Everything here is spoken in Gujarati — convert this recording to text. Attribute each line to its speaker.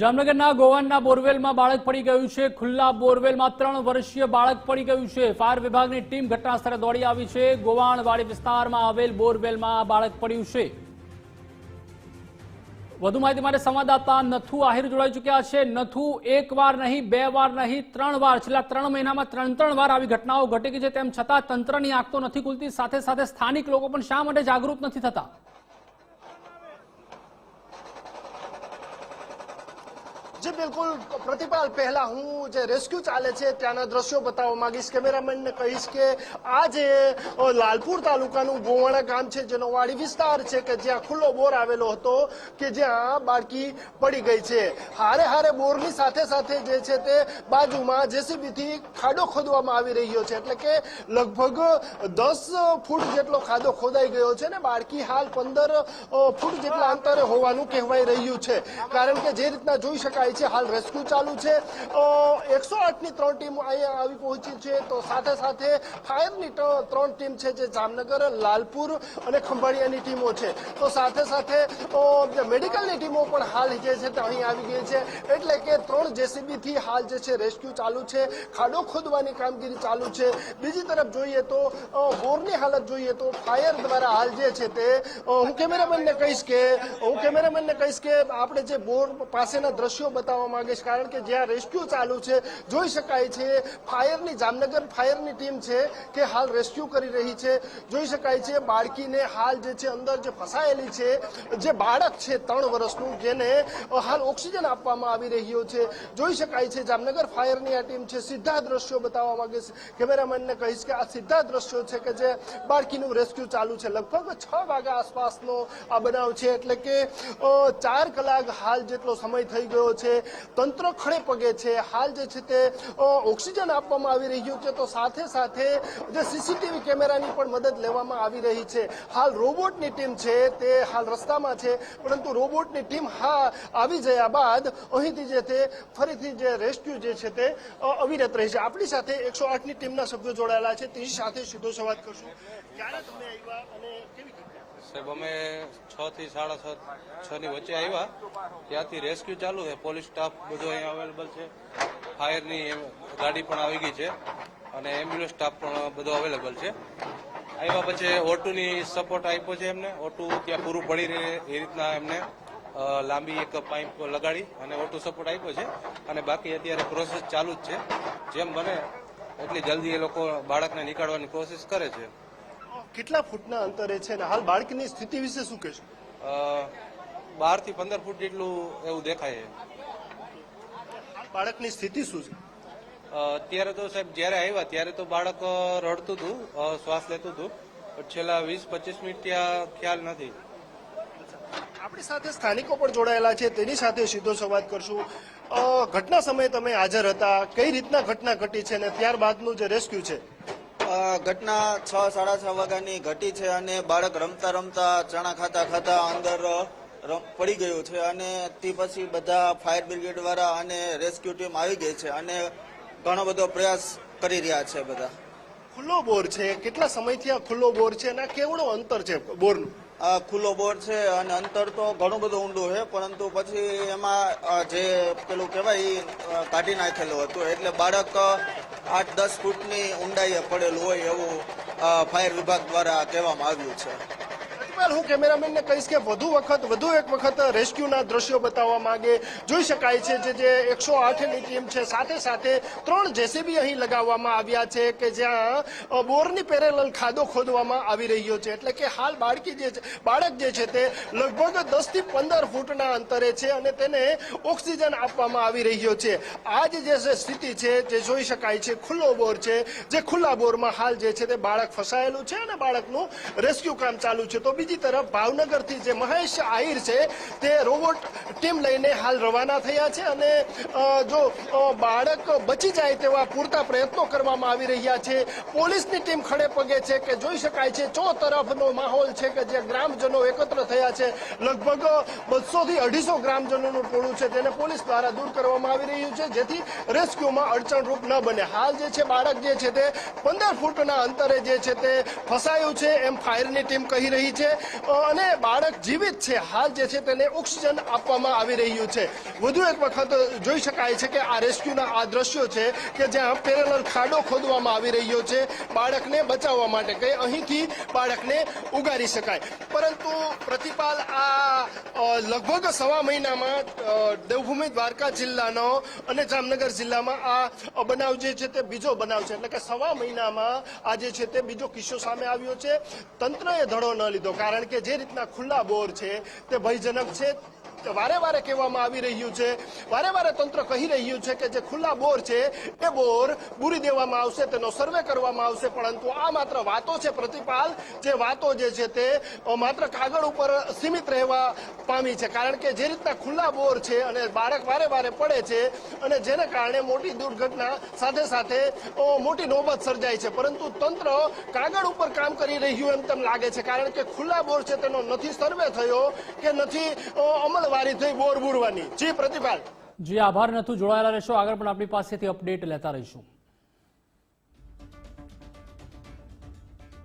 Speaker 1: જામનગરના ગોવાનના બોરવેલમાં બાળક પડી ગયું છે. ખુલ્લા બોરવેલમાં ત્રણ વર્ષીય બાળક પડી ગયું છે. ફાયર વિભાગની ટીમ ઘટના સ્થળે દોડી આવી છે. ગોવાણવાડી વિસ્તારમાં આવેલ બોરવેલમાં બાળક પડ્યું છે. વધુ માહિતી માટે સંવાદદાતા નથુ આહિર જોડાઈ ચુક્યા છે. નથુ, એક વાર નહીં, બે વાર નહીં, ત્રણ વાર, છેલ્લા ત્રણ મહિનામાં ત્રણ ત્રણ વાર આવી ઘટનાઓ ઘટી ગઈ છે. તેમ છતાં તંત્રની આંખ તો નથી ખુલતી. સાથે સાથે સ્થાનિક લોકો પણ શા માટે જાગૃત નથી થતા?
Speaker 2: જી બિલકુલ પ્રતિપાલ પહેલા હું જે રેસ્ક્યુ ચાલે છે ત્યાંના દ્રશ્યો બતાવવા માંગીશ. કેમેરામેનને કહીશ કે આ જે લાલપુર તાલુકાનું ગોવાણા ગામ છે, જેનો વાડી વિસ્તાર છે કે જ્યાં ખુલ્લો બોર આવેલો હતો કે જ્યાં બાળકી પડી ગઈ છે. હારે હારે બોરની સાથે સાથે જે છે તે બાજુમાં જેસીબીથી ખાડો ખોદવામાં આવી રહ્યો છે. એટલે કે લગભગ દસ ફૂટ જેટલો ખાડો ખોદાઈ ગયો છે ને બાળકી હાલ પંદર ફૂટ જેટલા અંતરે હોવાનું કહેવાય રહ્યું છે. કારણ કે જે રીતના જોઈ શકાય છે, હાલ રેસ્ક્યુ ચાલુ છે. એકસો આઠની ત્રણ ટીમ અહીંયા આવી પહોંચી છે. તો સાથે સાથે ફાયરની ત્રણ ટીમ છે જે જામનગર, લાલપુર અને ખંભાળિયાની ટીમો છે. તો સાથે સાથે મેડિકલની ટીમો પણ હાલ જે છે તે અહીં આવી ગઈ છે. એટલે કે ત્રણ જેસીબી થી હાલ જે છે રેસ્ક્યુ ચાલુ છે. ખાડો ખોદવાની કામગીરી ચાલુ છે. બીજી તરફ જોઈએ તો બોરની હાલત જોઈએ તો ફાયર દ્વારા હાલ જે છે તે હું કેમેરામેનને કહીશ કે, હું કેમેરામેનને કહીશ કે આપણે જે બોર પાસેના દ્રશ્યો બતાવવા માંગીશ કારણ કે જ્યાં રેસ્ક્યુ ચાલુ છે, જોઈ શકાય છે, ફાયરની જામનગર ફાયરની ટીમ છે કે હાલ રેસ્ક્યુ કરી રહી છે. જોઈ શકાય છે, બાળકીને હાલ જે છે, અંદર જે ફસાયેલી છે, જે બાળક છે ત્રણ વર્ષનું, જેને હાલ ઓક્સિજન આપવામાં આવી રહ્યો છે. જોઈ શકાય છે, જામનગર ફાયરની આ ટીમ છે, સીધા દ્રશ્યો બતાવવા માંગીશ કેમેરામેનને કહીશ કે આ સીધા દ્રશ્યો છે કે જે બાળકીનું રેસ્ક્યુ ચાલુ છે. લગભગ છ વાગ્યા આસપાસનો આ બનાવ છે, એટલે કે ચાર કલાક હાલ જેટલો સમય થઈ ગયો છે તંત્ર ખડે પગે છે. હાલ જે છે તે ઓક્સિજન આપવામાં આવી રહ્યું છે તો સાથે સાથે જે સીસીટીવી કેમેરાની પણ મદદ લેવામાં આવી રહી છે. હાલ રોબોટની ટીમ છે તે હાલ રસ્તામાં છે, પરંતુ રોબોટની ટીમ હા, આવી ગયા બાદ અહીંથી જે તે ફરીથી જે રેસ્ક્યુ જે છે તે અવિરત રહી છે આપણી સાથે એકસો આઠની ટીમના સભ્યો જોડાયેલા છે. તેની સાથે સીધો સંવાદ કરશું. ક્યારે તમે આવ્યા અને કેવી
Speaker 3: સાહેબ, અમે છ થી સાડા છ છ ની વચ્ચે આવ્યા. ત્યાંથી રેસ્ક્યુ ચાલુ છે. પોલીસ સ્ટાફ બધો અહીંયા અવેલેબલ છે. ફાયરની ગાડી પણ આવી ગઈ છે અને એમ્બ્યુલન્સ સ્ટાફ પણ બધો અવેલેબલ છે. આવ્યા પછી ઓટુની સપોર્ટ આપ્યો છે એમને. ઓટુ ત્યાં પૂરું પડી રહે એ રીતના એમને લાંબી એક પાઇપ લગાડી અને ઓટુ સપોર્ટ આપ્યો છે. અને બાકી અત્યારે પ્રોસેસ ચાલુ જ છે. જેમ બને એટલી જલ્દી એ લોકો બાળકને નીકાળવાની કોશિશ કરે છે.
Speaker 2: કેટલા ફૂટના અંતરે છે અને હાલ બાળકની સ્થિતિ વિશે શું કહેશો?
Speaker 3: બારથી પંદર ફૂટ જેટલું એવું દેખાય છે.
Speaker 2: હાલ બાળકની સ્થિતિ શું છે?
Speaker 3: અત્યારે તો સાહેબ જ્યારે આવ્યા ત્યારે તો બાળક રડતું હતું શ્વાસ લેતું હતું. પણ છેલ્લા વીસ પચીસ મિનિટ ત્યાં ખ્યાલ નથી.
Speaker 2: આપણી સાથે સ્થાનિકો પણ જોડાયેલા છે તેની સાથે સીધો સંવાદ કરશું. ઘટના સમયે તમે હાજર હતા. કઈ રીતના ઘટના ઘટી છે અને ત્યારબાદનું જે રેસ્ક્યુ છે.
Speaker 4: ઘટના છ, સાડા છ વાગ્યાની ઘટી છે અને બાળક રમતા રમતા ચણા ખાતા ખાતા અંદર પડી ગયું છે અને તે પછી બધા ફાયર બ્રિગેડ વાળા અને રેસ્ક્યુ ટીમ આવી ગઈ છે અને ઘણો બધો પ્રયાસ કરી રહ્યા છે બધા.
Speaker 2: ખુલ્લો બોર છે? કેટલા સમયથી આ ખુલ્લો બોર છે અને કેવડો અંતર છે બોરનું?
Speaker 4: આ ખુલ્લો બોર છે અને અંતર તો ઘણું બધું ઊંડું છે, પરંતુ પછી એમાં જે પેલું કહેવાય કાઢી નાખેલું હતું. એટલે બાળક આઠ દસ ફૂટની ઊંડાઈએ પડેલું હોય એવું ફાયર વિભાગ દ્વારા કહેવામાં આવ્યું છે.
Speaker 2: પ્રતિપાલ હું કેમેરામેનને કહીશ કે વધુ વખત, વધુ એક વખત રેસ્ક્યુના દ્રશ્યો બતાવવા માંગે. જોઈ શકાય છે જે જે એકસો આઠની ટીમ છે, સાથે સાથે ત્રણ જેસીબી અહીં લગાવવામાં આવ્યા છે કે જ્યાં બોરની પેરેલલ ખાડો ખોદવામાં આવી રહ્યો છે. એટલે કે હાલ બાળકી જે બાળક જે છે તે લગભગ દસથી પંદર ફૂટના અંતરે છે અને તેને ઓક્સિજન આપવામાં આવી રહ્યો છે. આ જ સ્થિતિ છે જે જોઈ શકાય છે. ખુલ્લો બોર છે. જે ખુલ્લા બોરમાં હાલ જે છે તે બાળક ફસાયેલું છે અને બાળકનું રેસ્ક્યુ કામ ચાલુ છે. તો બીજી તરફ ભાવનગરથી જે મહેશ આહિર છે, તે રોબોટ ટીમ લઈને હાલ રવાના થયા છે અને જો બાળક બચી જાય તેવા પૂરતા પ્રયત્નો કરવામાં આવી રહ્યા છે. પોલીસની ટીમ ખડે પગે છે કે જોઈ શકાય છે, ચો તરફનો માહોલ છે કે જે ગ્રામજનો એકત્ર થયા છે. લગભગ બસોથી અઢીસો ગ્રામજનોનું ટોળું છે, તેને પોલીસ દ્વારા દૂર કરવામાં આવી રહ્યું છે, જેથી રેસ્ક્યુમાં અડચણરૂપ ન બને. હાલ જે છે, બાળક જે છે તે પંદર ફૂટના અંતરે જે છે તે ફસાયું છે, એમ ફાયરની ટીમ કહી રહી છે. અને બાળક જીવિત છે. હાલ જે છે તેને ઓક્સિજન આપવામાં આવી રહ્યું છે. વધુ એક વખત જોઈ શકાય છે કે આ રેસ્ક્યુના આ દ્રશ્યો છે કે જ્યાં પેરેલલ ખાડો ખોદવામાં આવી રહ્યો છે. બાળકને બચાવવા માટે કે અહીંથી બાળકને ઉગારી શકાય. પરંતુ પ્રતિપાલ આ લગભગ સવા મહિનામાં દેવભૂમિ દ્વારકા જિલ્લાનો અને જામનગર જિલ્લામાં આ બનાવ જે છે તે બીજો બનાવ છે. એટલે કે સવા મહિનામાં આ જે છે તે બીજો કિસ્સો સામે આવ્યો છે. તંત્રએ ધડો ન લીધો. કારણ કે જે રીતના ખુલ્લા બોર છે તે ભયજનક છે. વારે વારે કહેવામાં આવી રહ્યું છે. વારે વારે તંત્ર કહી રહ્યું છે કે જે ખુલ્લા બોર છે એ બોર પૂરી દેવામાં આવશે તેનો સર્વે કરવામાં આવશે. પરંતુ આ માત્ર વાતો છે પ્રતિપાલ. જે વાતો જે છે તે માત્ર કાગળ ઉપર સીમિત રહેવા પામી છે. કારણ કે જે રીતના ખુલ્લા બોર છે અને બાળક વારે વારે પડે છે અને જેને કારણે મોટી દુર્ઘટના સાથે સાથે મોટી નોબત સર્જાય છે. પરંતુ તંત્ર કાગળ ઉપર કામ કરી રહ્યું એમ તેમ લાગે છે. કારણ કે ખુલ્લા બોર છે તેનો નથી સર્વે થયો કે નથી અ, અમલવારી થઈ બોર બુરવાની જી પ્રતિભાલ
Speaker 1: જી, આભાર. નથુ જોડાયેલા રહેશો. આગળ પણ આપણી પાસેથી અપડેટ લેતા રહીશું.